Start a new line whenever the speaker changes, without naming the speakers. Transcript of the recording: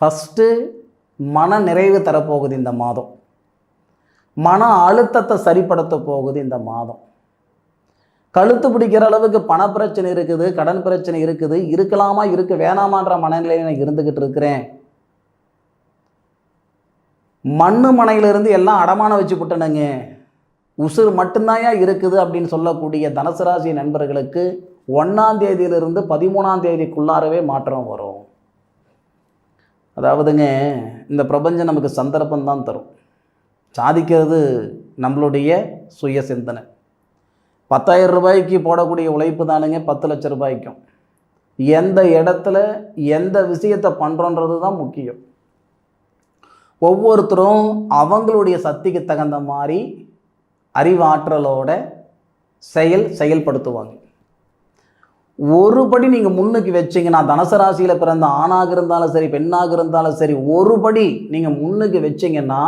First மன நிறைவு தரப்போகுது இந்த மாதம். மன அழுத்தத்தை சரிப்படுத்த போகுது இந்த மாதம். கழுத்து பிடிக்கிற அளவுக்கு பண பிரச்சனை இருக்குது கடன் பிரச்சனை இருக்குது இருக்கலாமா இருக்கு வேணாமான்ற மனநிலையில் நான் இருந்துக்கிட்டு இருக்கிறேன். மண்ணு மனையிலிருந்து எல்லாம் அடமானம் வச்சு விட்டனுங்க உசுர் மட்டும்தாயா இருக்குது அப்படின்னு சொல்லக்கூடிய தனுசு ராசி நண்பர்களுக்கு ஒன்றாம் தேதியிலிருந்து பதிமூணாம் தேதிக்குள்ளாரவே மாற்றம் வரும். அதாவதுங்க இந்த பிரபஞ்சம் நமக்கு சந்தர்ப்பம் தான் தரும். சாதிக்கிறது நம்மளுடைய சுய சிந்தனை. பத்தாயிரம் ரூபாய்க்கு போடக்கூடிய உழைப்பு தானுங்க பத்து லட்ச ரூபாய்க்கும். எந்த இடத்துல எந்த விஷயத்தை பண்ணுறோன்றது தான் முக்கியம். ஒவ்வொருத்தரும் அவங்களுடைய சக்திக்கு தகுந்த மாதிரி அறிவாற்றலோட செயல் செயல்படுத்துவாங்க. ஒரு படி நீங்கள் முன்னுக்கு வச்சீங்கன்னா தனுசு ராசியில் பிறந்த ஆணாக இருந்தாலும் சரி பெண்ணாக இருந்தாலும் சரி ஒரு படி நீங்கள் முன்னுக்கு வச்சிங்கன்னா